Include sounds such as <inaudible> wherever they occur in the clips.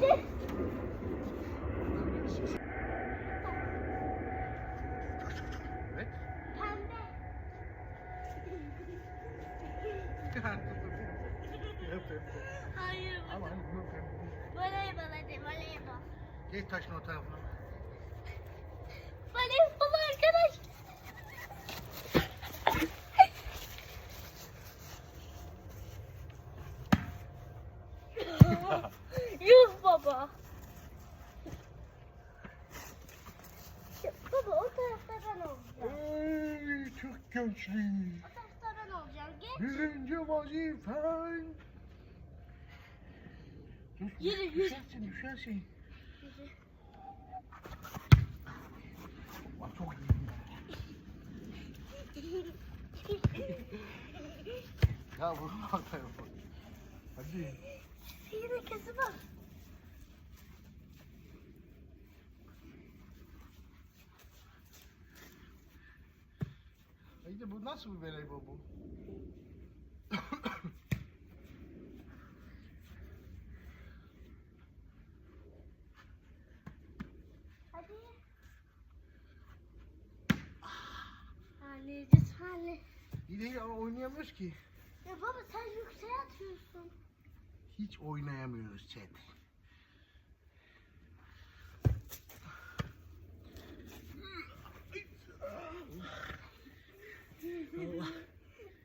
Pembe. Hayır. Ama hani bunu. Voleybol hadi voleybol. Geç taşın o tarafına. Voleybol arkadaş. Yuh baba. Ya Baba o tarafta ben olacağım. Ey çok güçlü. O tarafta ben olacağım. Geç. Birinci vazifen. Dur, Yürü, yürü. Düşersin düşersin. Bak çok iyi. <laughs> Ya vurma tarafa. Hadi. Yine kızı bak. İyi bu nasıl bir voleybol bu? Hadi. Anne lütfen. İyi de ama oynayamıyoruz ki. Ya baba sen yükseğe atıyorsun. Hiç oynayamıyoruz chat.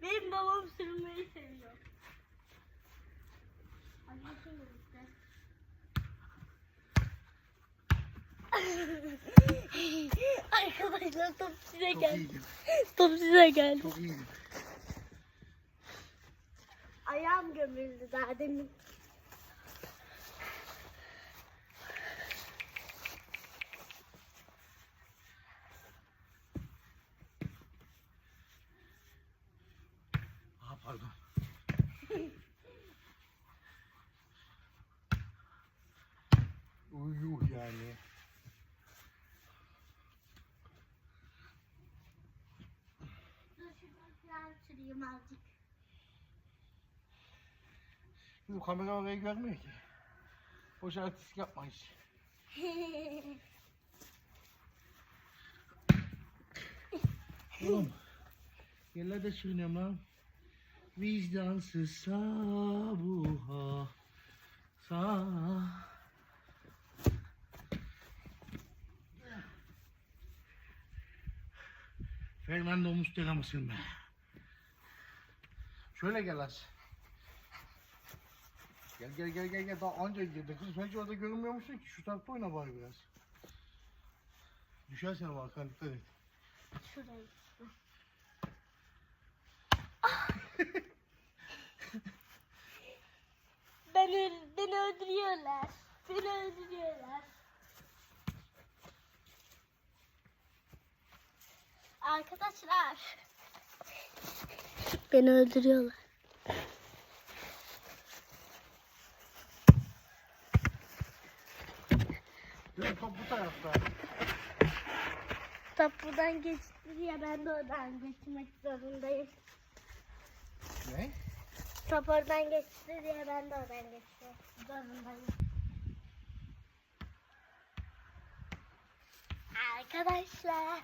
Benim babam sürmeyi seviyor. İşte. <laughs> Arkadaşlar top size Çok geldi. iyiydim. Top size geldi. Çok iyiydim. Ayağım gömüldü daha demin. Aha pardon. Azıcık. Bu kamera orayı görmüyor ki. Boş artistik yapma hiç. <laughs> Oğlum. Yerlerde sürünüyorum lan. Vicdansız sabuha. Sa. Fernando Mustera mısın be? Şöyle gel az. Gel gel gel gel gel daha anca girdi. Kız sen hiç orada görünmüyor musun ki? Şu tarafta oyna bari biraz. Düşersin ama arkana dikkat et. Şurayı. <laughs> beni, beni öldürüyorlar. Beni öldürüyorlar. Arkadaşlar. Beni öldürüyorlar. Yok top bu tarafta. Top buradan geçti diye ben de oradan geçmek zorundayım. Ne? Top oradan geçti diye ben de oradan geçmek zorundayım. Arkadaşlar.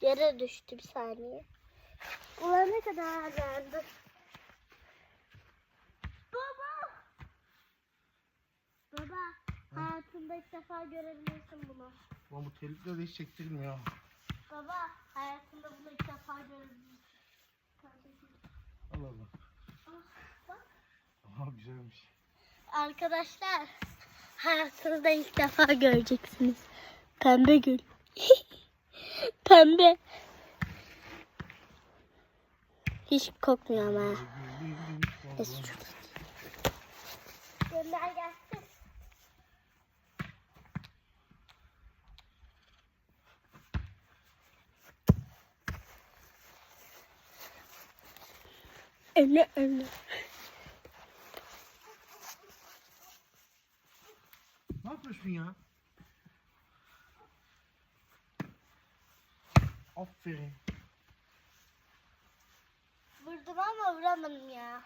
Yere düştü bir saniye. Ulan ne kadar yandı. Baba. Baba. Hayatında ilk defa görebilirsin bunu. Ulan bu terlikler de hiç çektirmiyor. Baba. Hayatında bunu ilk defa görebilirsin. Allah Allah. Ah, bak. Aha güzelmiş. Arkadaşlar. Hayatınızda ilk defa göreceksiniz. Pembe gül. <laughs> Pembe. Hiç kokmuyor ama. Neyse, şurada. Gönder gelsin. Öne öne. Bakın ya. Aferin. Vurdum ama vuramadım ya.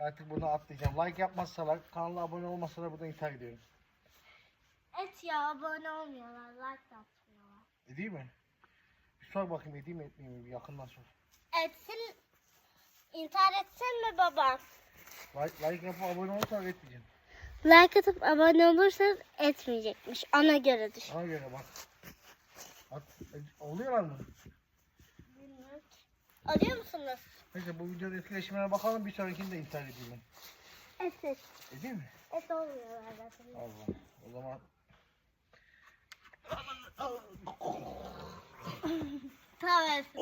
Artık bunu atlayacağım. Like yapmazsalar, kanala abone olmasalar buradan intihar ediyorum. Ya abone olmuyorlar. Like de atmıyorlar. Edeyim mi? Bir sor bakayım edeyim mi etmeyeyim mi? Bir yakından sor. Etsin. İntihar etsin mi baba? Like, like yapıp abone olursan etmeyeceğim. Like atıp abone olursanız etmeyecekmiş. Ona göre düşün. Ona göre bak. At, e, oluyorlar mı? Bilmiyorum. Arıyor musunuz? Neyse bu videonun etkileşimine bakalım. Bir sonrakini de intihar edeyim ben. Et et. Edeyim mi? Et olmuyorlar zaten. Allah. O zaman Tamam etsin.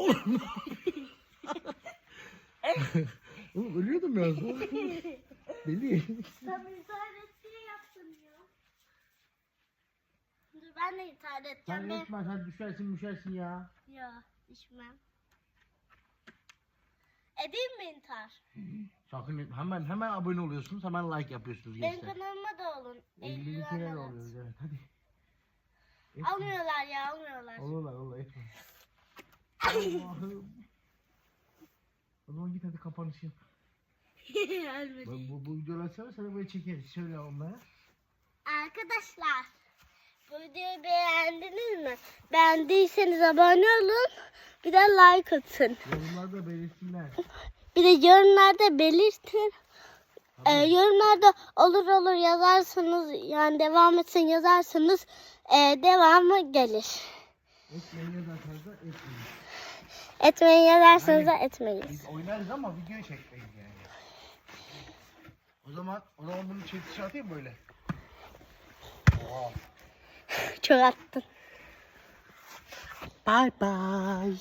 <laughs> Oğlum ölüyordum ya. Deli. Tam intihar ettiği yaptın ya. Dur ben de intihar Sen edeceğim. Ben... etme sen düşersin düşersin ya. Ya içmem. Edeyim mi intihar? Sakın etme. Hemen hemen abone oluyorsunuz. Hemen like yapıyorsunuz Benim gençler. kanalıma da olun. 50 50 kere de abone. oluyoruz evet hadi. Almıyorlar ya almıyorlar. Olurlar olurlar. Allah'ım. O zaman git hadi kapanışı yap. <laughs> Ben bu, bu videoları seversen böyle çekeriz. Söyle onlara. Arkadaşlar bu videoyu beğendiniz mi? Beğendiyseniz abone olun. Bir de like atın. Yorumlarda belirtsinler. Bir de yorumlarda belirtin. Ee, yorumlarda olur olur yazarsanız yani devam etsin yazarsanız e, devamı gelir. Etmeyin yazarsanız da etmeyin. Etmeyin yazarsanız da etmeyiz. Biz oynarız ama videoyu çekmeyiz yani. O zaman o zaman bunu çekişe atayım böyle. Oha. Çok attın. Bye bye.